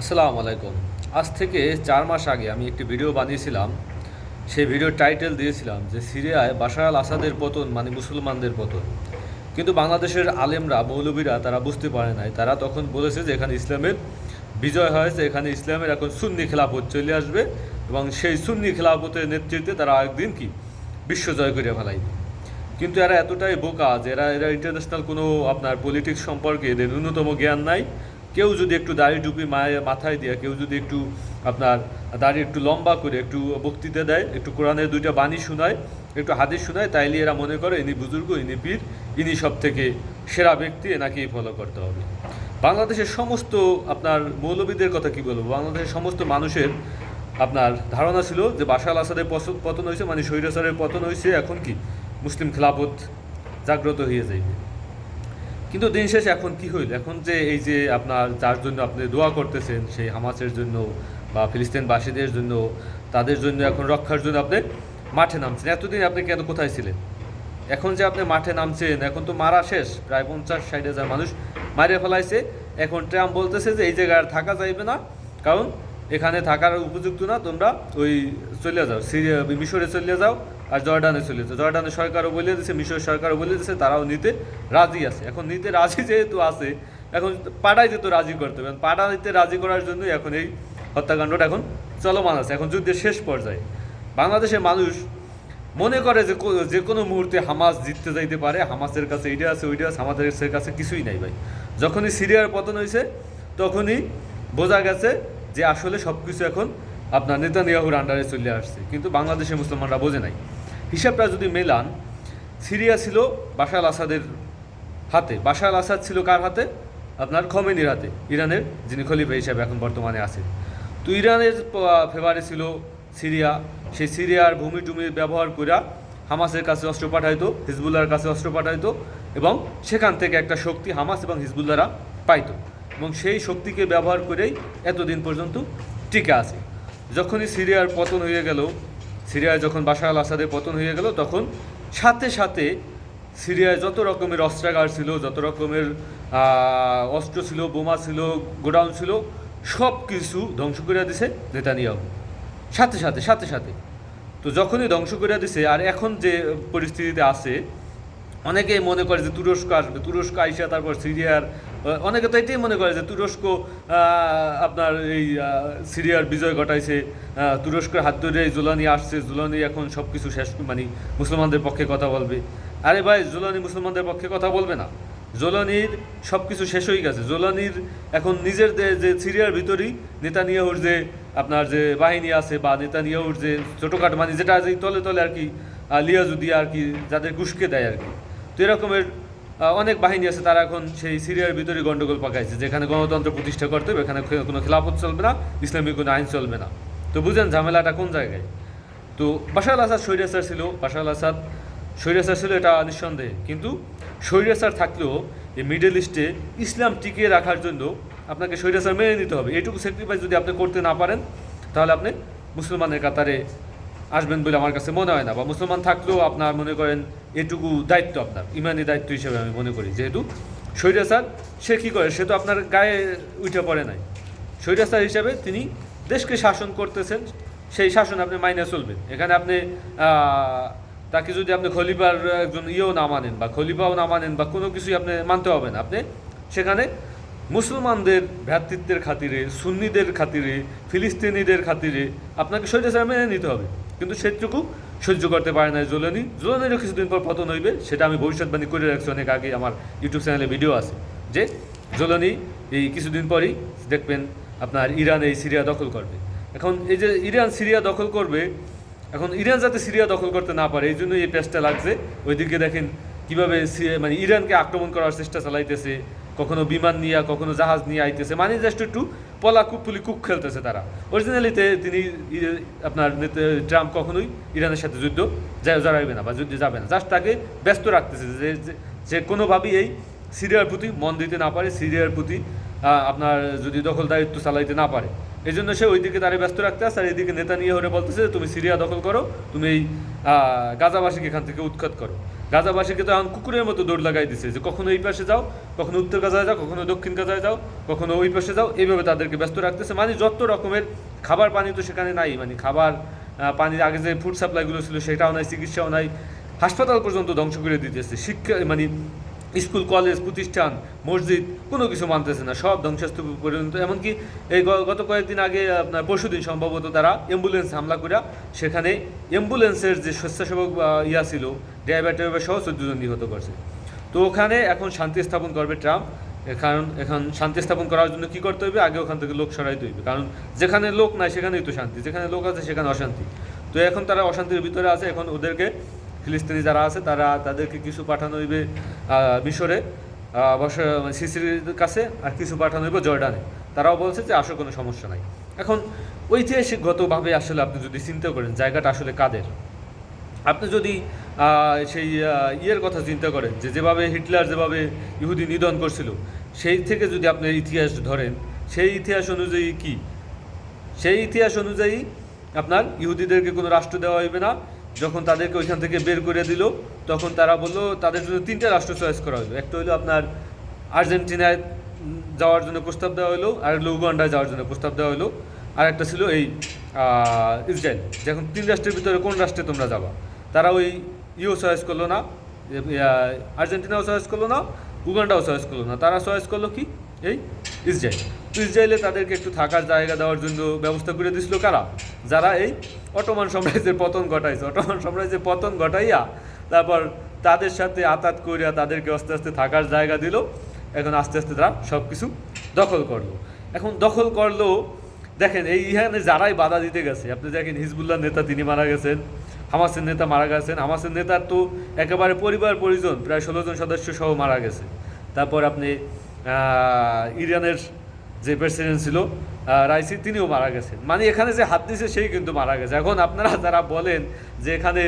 আসসালামু আলাইকুম। আজ থেকে চার মাস আগে আমি একটি ভিডিও বানিয়েছিলাম। সেই ভিডিওর টাইটেল দিয়েছিলাম যে সিরিয়ায় বাশার আল আসাদের পতন মানে মুসলমানদের পতন। কিন্তু বাংলাদেশের আলেমরা, মৌলবীরা তারা বুঝতে পারে নাই। তারা তখন বলেছে যে এখানে ইসলামের বিজয় হয়েছে এখানে ইসলামের এখন সুন্নি খেলাফত চলে আসবে এবং সেই সুন্নি খেলাফতের নেতৃত্বে তারা একদিন কি বিশ্ব জয় করে ফেলাইবে। কিন্তু এরা এতটাই বোকা যে এরা এরা ইন্টারন্যাশনাল কোনো আপনার পলিটিক্স সম্পর্কে এদের ন্যূনতম জ্ঞান নাই। কেউ যদি একটু দাড়ি টুপি মাথায় দিয়ে, কেউ যদি একটু আপনার দাড়ি একটু লম্বা করে একটু বক্তৃতা দেয়, একটু কোরআনের দুইটা বাণী শোনায়, একটু হাদিস শোনায়, তাইলে এরা মনে করে ইনি বুজুর্গ, ইনি পীর, ইনি সব থেকে সেরা ব্যক্তি, এনাকেই ফলো করতে হবে। বাংলাদেশের সমস্ত আপনার মৌলবীদের কথা কি বলব? বাংলাদেশের সমস্ত মানুষের আপনার ধারণা ছিল যে বাশার আসাদের পতন হয়েছে মানে স্বৈরাচারের পতন হয়েছে, এখন কি? মুসলিম খেলাফত জাগ্রত হয়ে যাইবে। কিন্তু দিন শেষে এখন কি হইল? এখন যে এই যে আপনার যার জন্য আপনি দোয়া করতেছেন, সেই হামাসের জন্য বা ফিলিস্তিনবাসীদের জন্য, তাদের জন্য এখন রক্ষার জন্য আপনি মাঠে নামছেন। এতদিন আপনি কেন কোথায় ছিলেন? এখন যে আপনি মাঠে নামছেন, এখন তো মারা শেষ, প্রায় পঞ্চাশ, ষাট হাজার মানুষ মারিয়ে ফেলাইছে। এখন ট্রাম্প বলতেছে যে এই জায়গায় থাকা যাইবে না, কারণ এখানে থাকার উপযুক্ত না, তোমরা ওই চলে যাও, সিরিয়া, মিশরে চলে যাও আর জর্ডানে চলে যাও জর্ডানের সরকারও বলে দিচ্ছে মিশর সরকারও বলে দিচ্ছে তারাও নিতে রাজি আছে। এখন নিতে রাজি যেহেতু আছে, এখন পাঠাইতে তো রাজি করতে হবে। পাঠাইতে রাজি করার জন্য এখন এই হত্যাকাণ্ডটা এখন চলমান আছে। এখন যুদ্ধের শেষ পর্যায়ে। বাংলাদেশের মানুষ মনে করে যে যে কোনো মুহূর্তে হামাস জিততে যাইতে পারে। হামাসের কাছে এইটা আছে ওইটা আছে, আমাদের কাছে কিছুই নাই ভাই। যখনই সিরিয়ার পতন হয়েছে তখনই বোঝা গেছে যে আসলে সব কিছু এখন আপনার নেতানিয়াহুর আন্ডারে চলে আসছে। কিন্তু বাংলাদেশের মুসলমানরা বোঝে নাই। হিসাবটা যদি মেলান, সিরিয়া ছিল বাশার আসাদের হাতে। বাশার আসাদ ছিল কার হাতে? আপনার খমেনির হাতে, ইরানের যিনি খলিফা হিসাবে এখন বর্তমানে আছেন। তো ইরানের ফেভারে ছিল সিরিয়া। সেই সিরিয়ার ভূমি টুমি ব্যবহার করে হামাসের কাছে অস্ত্র পাঠাইতো হিজবুল্লার কাছে অস্ত্র পাঠাইতো এবং সেখান থেকে একটা শক্তি হামাস এবং হিজবুল্লারা পাইতো এবং সেই শক্তিকে ব্যবহার করেই এতদিন পর্যন্ত টিকে আছে। যখনই সিরিয়ার পতন হয়ে গেল সিরিয়ায় যখন বাশার আল আসাদের পতন হয়ে গেল, তখন সাথে সাথে সিরিয়ায় যত রকমের অস্ত্রাগার ছিল, যত রকমের অস্ত্র ছিল, বোমা ছিল, গোডাউন ছিল, সব কিছু ধ্বংস করে দিছে নেতানিয়াহু। সাথে সাথে সাথে সাথে। তো যখনই ধ্বংস করে দিছে, আর এখন যে পরিস্থিতিতে আছে, অনেকেই মনে করে যে তুরস্ক আসবে, তুরস্ক আইসা তারপর সিরিয়ার অনেকে তো এটাই মনে করে যে তুরস্ক আপনার এই সিরিয়ার বিজয় ঘটাইছে তুরস্কের হাত ধরে জুলানি আসছে, জুলানি এখন সব কিছু শেষ মানে মুসলমানদের পক্ষে কথা বলবে। আরে ভাই, জুলানি মুসলমানদের পক্ষে কথা বলবে না। জোলানির সব কিছু শেষ হয়ে গেছে। জোলানির এখন নিজের যে সিরিয়ার ভিতরেই নেতানিয়াহুর যে আপনার যে বাহিনী আছে বা নেতানিয়াহুর যে ছোটোখাটো মানে যেটা যে তলে তলে আর কি লিয়াজুদি আর কি, যাদের কুশকে দেয় আর কি। তো এরকমের অনেক বাহিনী আছে, তারা এখন সেই সিরিয়ার ভিতরে গন্ডগোল পাকাইছে। যেখানে গণতন্ত্র প্রতিষ্ঠা করতে হবে, এখানে কোনো খেলাফত চলবে না ইসলামিক কোনো আইন চলবে না। তো বুঝেন ঝামেলাটা কোন জায়গায়? তো বাশার আল আসাদ স্বৈরাচার ছিল, বাশার আল আসাদ স্বৈরাচার ছিল এটা নিঃসন্দেহে। কিন্তু স্বৈরাচার থাকলেও এই মিডল ইস্টে ইসলাম টিকিয়ে রাখার জন্য আপনাকে স্বৈরাচার মেনে নিতে হবে। এইটুকু স্যাক্রিফাইস যদি আপনি করতে না পারেন, তাহলে আপনি মুসলমানের কাতারে আসবেন বলে আমার কাছে মনে হয় না। বা মুসলমান থাকলেও আপনার মনে করেন এটুকু দায়িত্ব আপনার ইমানি দায়িত্ব হিসেবে আমি মনে করি। যেহেতু স্বৈরাচার সে কী করে? সে তো আপনার গায়ে উঠে পড়ে নাই। স্বৈরাচার হিসাবে তিনি দেশকে শাসন করতেছেন, সেই শাসন আপনি মাইনে চলবেন। এখানে আপনি তাকে যদি আপনি খলিফার একজন ইয়েও না মানেন বা খলিফাও না মানেন বা কোনো কিছুই আপনি মানতে হবে না। আপনি সেখানে মুসলমানদের ভ্রাতৃত্বের খাতিরে, সুন্নিদের খাতিরে, ফিলিস্তিনিদের খাতিরে আপনাকে স্বৈরাচার মেনে নিতে হবে। কিন্তু সেটুকু সহ্য করতে পারে না জোলানি। জোলানিরও কিছুদিন পর পতন হইবে, সেটা আমি ভবিষ্যৎবাণী করে রাখছি, অনেক আগে আমার ইউটিউব চ্যানেলে ভিডিও আছে, যে জোলানি এই কিছুদিন পরই দেখবেন আপনার ইরান এই সিরিয়া দখল করবে। এখন এই যে ইরান সিরিয়া দখল করবে, এখন ইরান যাতে সিরিয়া দখল করতে না পারে, এই জন্য এই পেজটা লাগছে। ওইদিকে দেখেন কীভাবে মানে ইরানকে আক্রমণ করার চেষ্টা চালাইতেছে, কখনো বিমান নিয়ে, কখনো জাহাজ নিয়ে আইতেছে মানে জাস্ট একটু পলা কুপুলি কুক খেলতেছে তারা। অরিজিনালিতে তিনি আপনার ট্রাম্প কখনোই ইরানের সাথে যুদ্ধ জড়াইবে না বা যুদ্ধে যাবে না। জাস্ট তাকে ব্যস্ত রাখতেছে যে, যে- কোনোভাবেই এই সিরিয়ার প্রতি মন দিতে না পারে, সিরিয়ার প্রতি আপনার যদি দখল দায়িত্ব চালাইতে না পারে। এই জন্য সে ওইদিকে তারে ব্যস্ত রাখতে আসে আর এইদিকে নেতা নিয়ে হরে বলতেছে তুমি সিরিয়া দখল করো, তুমি এই গাজাবাসীকে এখান থেকে উৎখাত করো। গাজাবাসীকে তো এখন কুকুরের মতো দৌড় লাগাই দিছে যে কখনো এই পাশে যাও, কখনো উত্তর গাজায় যাও, কখনো দক্ষিণ গাজায় যাও, কখনো ওই পাশে যাও, এইভাবে তাদেরকে ব্যস্ত রাখতেছে। মানে যত রকমের খাবার পানি তো সেখানে নাই মানে খাবার পানির আগে যে ফুড সাপ্লাইগুলো ছিল সেটাও নাই, চিকিৎসাও নাই, হাসপাতাল পর্যন্ত ধ্বংস করে দিতেছে। শিক্ষা মানে স্কুল, কলেজ, প্রতিষ্ঠান, মসজিদ, কোনো কিছু মানতেছে না, সব ধ্বংসস্তূপে পর্যন্ত এমনকি এই গত কয়েকদিন আগে আপনার পরশুদিন সম্ভবত তারা অ্যাম্বুলেন্স হামলা করে সেখানে অ্যাম্বুলেন্সের যে স্বেচ্ছাসেবক ইয়া ছিল ড্রাইভার টাইভার সহ চোদ্দজন নিহত করছে। তো ওখানে এখন শান্তি স্থাপন করবে ট্রাম্প। কারণ এখন শান্তি স্থাপন করার জন্য কি করতে হবে আগে ওখান থেকে লোক সরাইতে হইবে। কারণ যেখানে লোক নাই সেখানেই তো শান্তি, যেখানে লোক আছে সেখানে অশান্তি। তো এখন তারা অশান্তির ভিতরে আছে, এখন ওদেরকে ফিলিস্তিনি যারা আছে, তারা তাদেরকে কিছু পাঠানো হইবে মিশরে। অবশ্য সিসির কাছে আর কিছু পাঠানো হইবে জর্ডানে। তারাও বলছে যে আসলে কোনো সমস্যা নাই। এখন ঐতিহাসিকগতভাবে আসলে আপনি যদি চিন্তা করেন, জায়গাটা আসলে কাদের? আপনি যদি সেই ইয়ের কথা চিন্তা করেন, যে যেভাবে হিটলার যেভাবে ইহুদি নিধন করছিল, সেই থেকে যদি আপনি ইতিহাস ধরেন, সেই ইতিহাস অনুযায়ী কি? সেই ইতিহাস অনুযায়ী আপনার ইহুদিদেরকে কোনো রাষ্ট্র দেওয়া হইবে না যখন তাদেরকে ওইখান থেকে বের করে দিল, তখন তারা বলল, তাদের জন্য তিনটা রাষ্ট্র চয়েস করা হলো। একটা হলো আপনার আর্জেন্টিনায় যাওয়ার জন্য প্রস্তাব দেওয়া হলো, আর হলো উগান্ডায় যাওয়ার জন্য প্রস্তাব দেওয়া হলো। আর একটা ছিল এই ইসরায়েল। যখন তিন রাষ্ট্রের ভিতরে কোন রাষ্ট্রে তোমরা যাবা? তারা ওই ইও চয়েস করল না আর্জেন্টিনাও চয়েস করল না, উগান্ডাও চয়েস করল না। তারা চয়েস করল কি? এই ইসরায়েল। ইসরায়েলে তাদেরকে একটু থাকার জায়গা দেওয়ার জন্য ব্যবস্থা করে দিছিল কারা? যারা এই অটোমান সাম্রাজ্যের পতন ঘটাইছে। অটোমান সাম্রাজ্যের পতন ঘটাইয়া তারপর তাদের সাথে আতাত করিয়া তাদেরকে আস্তে আস্তে থাকার জায়গা দিল। এখন আস্তে আস্তে তারা সব কিছু দখল করল। এখন দখল করল, দেখেন, এই ইহানে যারাই বাধা দিতে গেছে, আপনি দেখেন হিজবুল্লাহ নেতা তিনি মারা গেছেন, হামাসের নেতা মারা গেছেন, হামাসের নেতার তো একেবারে পরিবার পরিজন, প্রায় ষোলো জন সদস্য সহ মারা গেছে। তারপর আপনি ইরানের যে প্রেসিডেন্ট ছিল রাইসি, তিনিও মারা গেছেন। মানে এখানে যে হাত দিছে, সেই কিন্তু মারা গেছে। এখন আপনারা যারা বলেন যে এখানে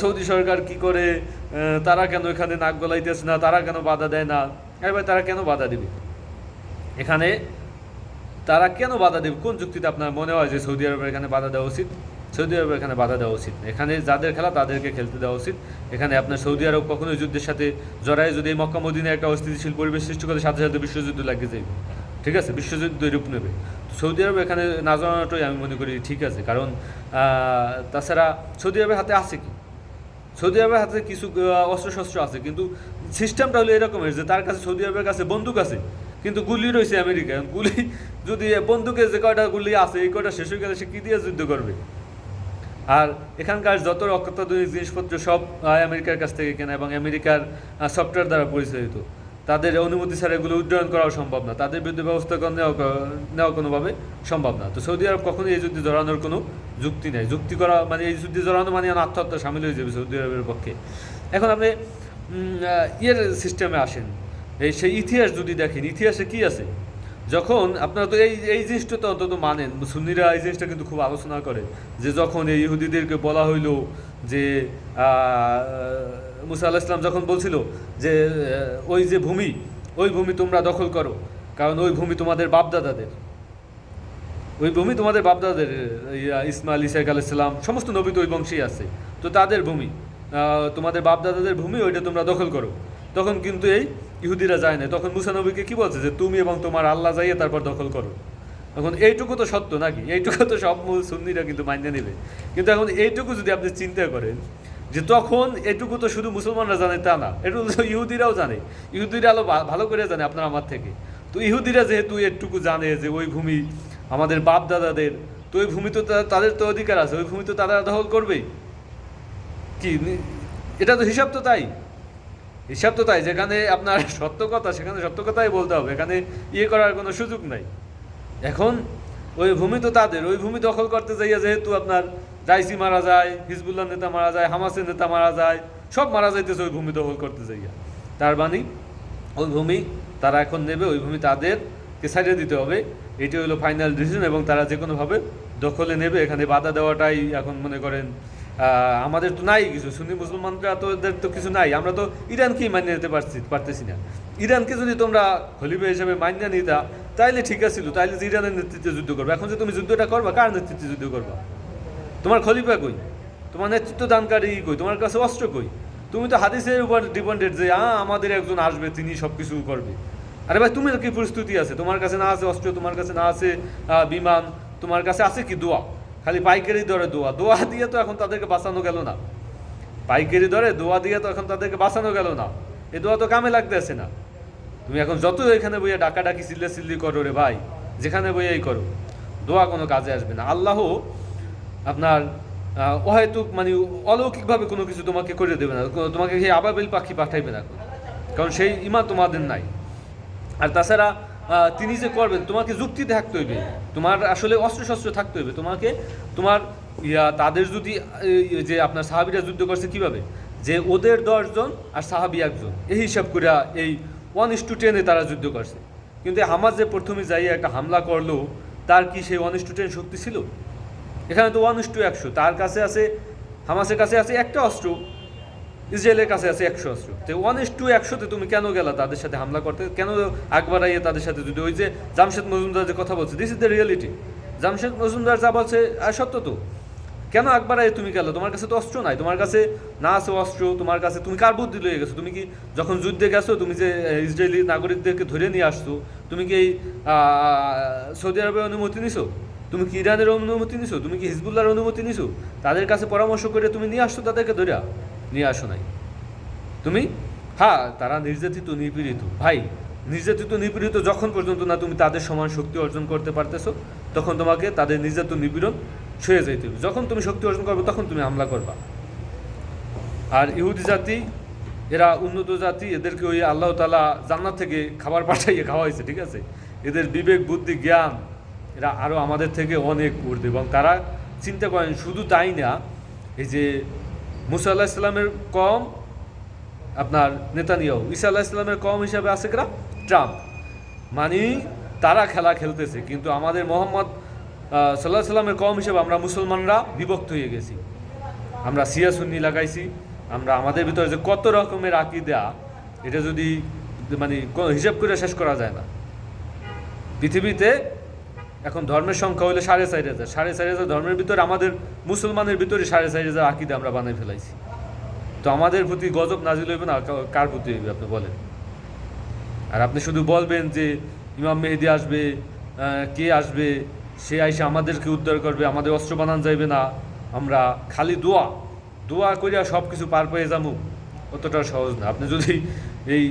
সৌদি সরকার কি করে তারা কেন এখানে নাক গলাইতেছে না, তারা কেন বাধা দেয় না? এবার তারা কেন বাধা দিবে? এখানে তারা কেন বাধা দেবে? কোন যুক্তিতে আপনার মনে হয় যে সৌদি আরবের এখানে বাধা দেওয়া উচিত? সৌদি আরবের এখানে বাধা দেওয়া উচিত এখানে যাদের খেলা, তাদেরকে খেলতে দেওয়া উচিত। এখানে আপনার সৌদি আরব কখনোই যুদ্ধের সাথে জড়ায় যদি মক্কা মদিনে একটা অস্থিতিশীল পরিবেশ সৃষ্টি করে, সাথে সাথে বিশ্বযুদ্ধ লাগিয়ে যাবে ঠিক আছে, বিশ্বযুদ্ধ রূপ নেবে। সৌদি আরব এখানে না জানানোটাই আমি মনে করি ঠিক আছে, কারণ তাছাড়া সৌদি আরবের হাতে আছে কি? সৌদি আরবের হাতে কিছু অস্ত্রশস্ত্র আছে, কিন্তু সিস্টেমটা হলো এরকমের যে তার কাছে সৌদি আরবের কাছে বন্দুক আছে, কিন্তু গুলি রয়েছে আমেরিকা গুলি যদি বন্দুকে যে কয়টা গুলি আছে, এই কয়টা শেষ হয়ে গেলে সে কী দিয়ে যুদ্ধ করবে? আর এখানকার যত অত্যাধুনিক জিনিসপত্র সব আমেরিকার কাছ থেকে কেনা এবং আমেরিকার সফটওয়্যার দ্বারা পরিচালিত। তাদের অনুমতি ছাড়া এগুলো উড্ডয়ন করাও সম্ভব না। তাদের বিরুদ্ধে ব্যবস্থা নেওয়া নেওয়া কোনোভাবে সম্ভব না। তো সৌদি আরব কখনোই এই যুদ্ধে জড়ানোর কোনো যুক্তি নেই। যুক্তি করা মানে এই যুদ্ধে জড়ানো মানে আত্মহত্যা সামিল হয়ে যাবে সৌদি আরবের পক্ষে। এখন আপনি ইয়ের সিস্টেমে আসেন। এই সেই ইতিহাস যদি দেখেন, ইতিহাসে কি আছে? যখন আপনারা তো এই এই জিনিসটা তো অন্তত মানেন। সুন্নিরা এই জিনিসটা কিন্তু খুব আলোচনা করে যে যখন এই ইহুদিদেরকে বলা হইল যে মুসা আল্লাহ ইসলাম যখন বলছিল যে ওই যে ভূমি ওই ভূমি তোমরা দখল করো কারণ ওই ভূমি তোমাদের বাপদাদাদের। ওই ভূমি তোমাদের বাপদাদের ইয়া, ইসমাইল ইসাইক আলাইসাল্লাম সমস্ত নবী তো ওই বংশেই আছে। তো তাদের ভূমি তোমাদের বাপদাদাদের ভূমি ওইটা তোমরা দখল করো। তখন কিন্তু এই ইহুদিরা যায় না তখন মুসা নবীকে কি বলছে যে তুমি এবং তোমার আল্লাহ যাইয়ে তারপর দখল করো। এখন এইটুকু তো সত্য নাকি? এইটুকু তো সব মূল সুন্নিরা কিন্তু মান্য নেবে। কিন্তু এখন এইটুকু যদি আপনি চিন্তা করেন যে তখন এটুকু তো শুধু মুসলমানরা জানে তা না এটুকু তো ইহুদিরাও জানে। ইহুদিরা আলো ভালো করে জানে আপনার আমার থেকে। তো ইহুদিরা যেহেতু এটুকু জানে যে ওই ভূমি আমাদের বাপ দাদাদের তো ওই ভূমি তো তাদের তো অধিকার আছে, ওই ভূমি তো তারা দখল করবেই কি এটা তো হিসাব তো তাই। হিসাব তো তাই, যেখানে আপনার সত্য কথা, সেখানে সত্য কথাই বলতে হবে, এখানে ইয়ে করার কোনো সুযোগ নাই। এখন ওই ভূমি তো তাদের, ওই ভূমি দখল করতে যাইয়া যেহেতু আপনার রাইসি মারা যায়, হিজবুল্লাহ নেতা মারা যায়, হামাসের নেতা মারা যায়, সব মারা যাইতেছে, ওই ভূমি দখল করতে যাইয়া। তার মানে ওই ভূমি তারা এখন নেবে, ওই ভূমি তাদেরকে সাইডে দিতে হবে। এটি হলো ফাইনাল ডিসিশন এবং তারা যে কোনোভাবে দখলে নেবে। এখানে বাধা দেওয়াটাই এখন মনে করেন আমাদের তো নাই কিছু। সুন্নি মুসলমানরা তো ওদের তো কিছু নাই। আমরা তো ইরানকেই মানিয়ে নিতে পারছি, পারতেছি না। ইরানকে যদি তোমরা খলিফা হিসেবে মানিয়ে নিতা, তাইলে ঠিক আছিল তাইলে যে ইরানের নেতৃত্বে যুদ্ধ করবে। এখন যে তুমি যুদ্ধটা করবা, কার নেতৃত্বে যুদ্ধ করবা? তোমার খলিফা কই? তোমার নেতৃত্ব দানকারী কই? তোমার কাছে অস্ত্র কই? তুমি তো হাদিসের উপর ডিপেন্ডেড যে আ আমাদের একজন আসবে, তিনি সব কিছু করবে। আরে ভাই, তুমি কি প্রস্তুতি আছে? তোমার কাছে না আছে অস্ত্র, তোমার কাছে না আছে বিমান, তোমার কাছে আছে কি দোয়া? খালি পাইকারি দরে দোয়া। দোয়া দিয়ে তো এখন তাদেরকে বাঁচানো গেল না। পাইকারি দরে দোয়া দিয়ে তো এখন তাদেরকে বাঁচানো গেল না। এ দোয়া তো কামে লাগতেছে না। তুমি এখন যত এখানে বইয়ে ডাকা ডাকি চিল্লে চিল্লি করো রে ভাই, যেখানে বইয়েই করো, দোয়া কোনো কাজে আসবে না। আল্লাহ আপনার অহেতুক মানে অলৌকিকভাবে কোনো কিছু তোমাকে করে দেবে না তোমাকে সেই আবাবিল পাখি পাঠাইবে না। কারণ সেই ইমান তোমাদের নাই। আর তাছাড়া তিনি যে করবেন, তোমাকে যুক্তি থাকতে হইবে। তোমার আসলে অস্ত্র শস্ত্র থাকতে হইবে। তোমাকে, তোমার ইয়া, তাদের যদি যে আপনার সাহাবিরা যুদ্ধ করছে কীভাবে? যে ওদের দশজন আর সাহাবি একজন। এই হিসাব করে এই ওয়ান ইস টু টেনে তারা যুদ্ধ করছে। কিন্তু হামাজ যে প্রথমে যাইয়া একটা হামলা করল, তার কি সেই ওয়ান ইস টু টেন শক্তি ছিল? এখানে তো ওয়ান টু একশো। তার কাছে আছে, হামাসের কাছে আছে একটা অস্ত্র, ইসরায়েলের কাছে আছে একশো অস্ত্র। তো ওয়ান ইস টু একশোতে তুমি কেন গেলা তাদের সাথে হামলা করতে? কেন আকবর আইয়ে তাদের সাথে? যদি ওই যে জামশেদ মজুমদার যে কথা বলছে this is the reality Jamshed Majumdar যা বলছে, আর সত্য তো। কেন আকবর আইয়ে তুমি গেলো? তোমার কাছে তো অস্ত্র নাই। তোমার কাছে না আছে অস্ত্র, তোমার কাছে তুমি কার বুদ্ধি লয়ে গেছো? তুমি কি যখন যুদ্ধে গেছো, তুমি যে ইসরায়েলি নাগরিকদেরকে ধরে নিয়ে আসছো, তুমি কি এই সৌদি আরবের অনুমতি নিছো? তুমি কি ইরানের অনুমতি নিছো? তুমি কি হিজবুল্লাহর অনুমতি নিছো? তাদের কাছে পরামর্শ করে তুমি নিয়ে আসছো তাদেরকে ধরে নিয়ে আসো নাই। তুমি? হ্যাঁ তারা নির্যাতিত, নিপীড়িত। ভাই, নির্যাতিত, নিপীড়িত যখন পর্যন্ত না তুমি তাদের সমান শক্তি অর্জন করতে পারতেছো, তখন তোমাকে তাদের নির্যাতন নিপীড়ন ছুঁয়ে যাইতে হবে। যখন তুমি শক্তি অর্জন করবে, তখন তুমি হামলা করবা। আর ইহুদি জাতি, এরা উন্নত জাতি, এদেরকে ওই আল্লাহ তালা জান্নাত থেকে খাবার পাঠাইয়ে খাওয়াইছে, ঠিক আছে? এদের বিবেক, বুদ্ধি, জ্ঞান এরা আরও আমাদের থেকে অনেক ঊর্ধ্বে এবং তারা চিন্তা করেন শুধু তাই না, এই যে মুসা আল্লাহ ইসলামের কম আপনার নেতানিয়াহু, ঈসা আল্লাহ ইসলামের কম হিসাবে আছে কারা ট্রাম্প। মানে তারা খেলা খেলতেছে, কিন্তু আমাদের মোহাম্মদ সাল্লাহ সাল্লামের কম হিসেবে আমরা মুসলমানরা বিভক্ত হয়ে গেছি। আমরা সিয়া সুন্নি লাগাইছি, আমরা আমাদের ভিতরে যে কত রকমের আকিদা, এটা যদি মানে হিসাব করে শেষ করা যায় না। পৃথিবীতে এখন ধর্মের সংখ্যা হলে সাড়ে চার হাজার। সাড়ে চার হাজার ধর্মের ভিতরে আমাদের মুসলমানের ভিতরে সাড়ে চার হাজার আকিদা আমরা বানাই ফেলাইছি। তো আমাদের প্রতি গজব নাজিল হইবে না? কার প্রতি হইবে আপনি বলেন? আর আপনি শুধু বলবেন যে ইমাম মেহেদি আসবে কে আসবে, সে আইসে আমাদেরকে উদ্ধার করবে, আমাদের অস্ত্র বানান যাইবে না। আমরা খালি দোয়া দোয়া করিয়া সব কিছু পার পেয়ে যাব অতটা সহজ না। আপনি যদি এই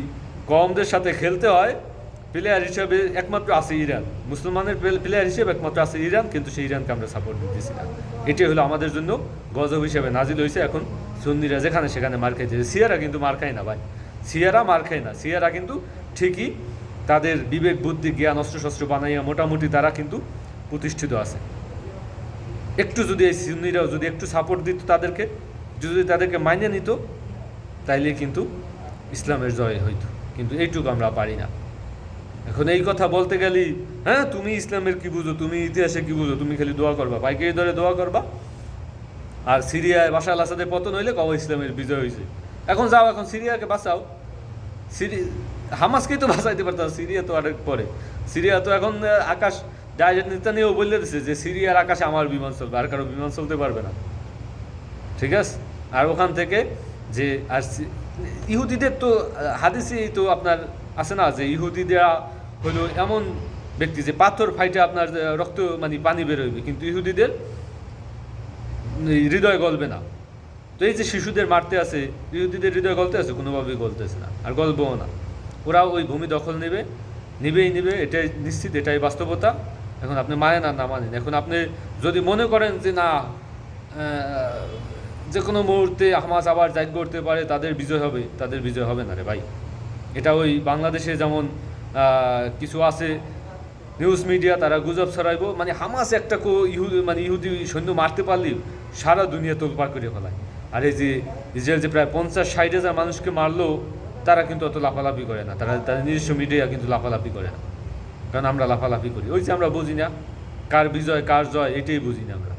কমদের সাথে খেলতে হয় প্লেয়ার হিসেবে একমাত্র আছে ইরান। মুসলমানের প্লেয়ার হিসেবে একমাত্র আছে ইরান, কিন্তু সেই ইরানকে আমরা সাপোর্ট দিতেছি না। এটাই হলো আমাদের জন্য গজব হিসেবে নাজিল হয়েছে এখন সুন্নিরা যেখানে সেখানে মার খাইছে সিয়ারা কিন্তু মার খায় না ভাই। সিয়ারা মার খায় না। সিয়ারা কিন্তু ঠিকই তাদের বিবেক, বুদ্ধি, জ্ঞান অস্ত্র শস্ত্র বানাইয়া মোটামুটি তারা কিন্তু প্রতিষ্ঠিত আছে। একটু যদি এই সুন্নিরাও যদি একটু সাপোর্ট দিত তাদেরকে, যদি তাদেরকে মাইনে নিত, তাইলে কিন্তু ইসলামের জয় হইত। কিন্তু এইটুকু আমরা পারি না। এখন এই কথা বলতে গেলি হ্যাঁ তুমি ইসলামের কি বুঝো তুমি ইতিহাসে কি বুঝো তুমি খালি দোয়া করবা পাইকারি ধরে দোয়া করবা। আর সিরিয়ায় বাশা আল আসাদের পতন হইলে কবে ইসলামের বিজয় হয়েছে এখন যাও এখন সিরিয়াকে বাঁচাও। সিরি হামাসকেই তো বাঁচাইতে পারতো না, সিরিয়া তো আরেক পরে। সিরিয়া তো এখন আকাশ ডাইরেক্ট নেতা নিয়েও বলে দিচ্ছে যে সিরিয়ার আকাশে আমার বিমান চলবে আর কারও বিমান চলতে পারবে না। ঠিক আছে? আর ওখান থেকে যে আর ইহুদিদের তো হাদিসেই তো আপনার আছে না যে ইহুদিরা হলো এমন ব্যক্তি যে পাথর ফাইটে আপনার রক্ত মানে পানি বেরোবে কিন্তু ইহুদিদের হৃদয় গলবে না। তো এই যে শিশুদের মারতে আছে, ইহুদিদের হৃদয় গলতে আছে, কোনোভাবেই গলতেছে না, আর গলবও না। ওরা ওই ভূমি দখল নেবে, নেবেই নেবে, এটাই নিশ্চিত, এটাই বাস্তবতা। এখন আপনি মানেন আর না মানেন। এখন আপনি যদি মনে করেন যে না যে কোনো মুহূর্তে হামাস আবার জাগ করতে পারে, তাদের বিজয় হবে, তাদের বিজয় হবে না রে ভাই। এটা ওই বাংলাদেশে যেমন কিছু আছে নিউজ মিডিয়া তারা গুজব ছড়াইবো। মানে হামাস একটা কো ইহুদি মানে ইহুদি সৈন্য মারতে পারলেও সারা দুনিয়া তোলপাড় করে ফেলায়। আর এই যে ইসরায়েল যে প্রায় পঞ্চাশ, ষাট হাজার মানুষকে মারলো, তারা কিন্তু অত লাফালাফি করে না। তারা, তাদের নিজস্ব মিডিয়া কিন্তু লাফালাফি করে না। কারণ আমরা লাফালাফি করি। ওই যে আমরা বুঝি না, কার বিজয়, কার জয়, এটাই বুঝি না আমরা।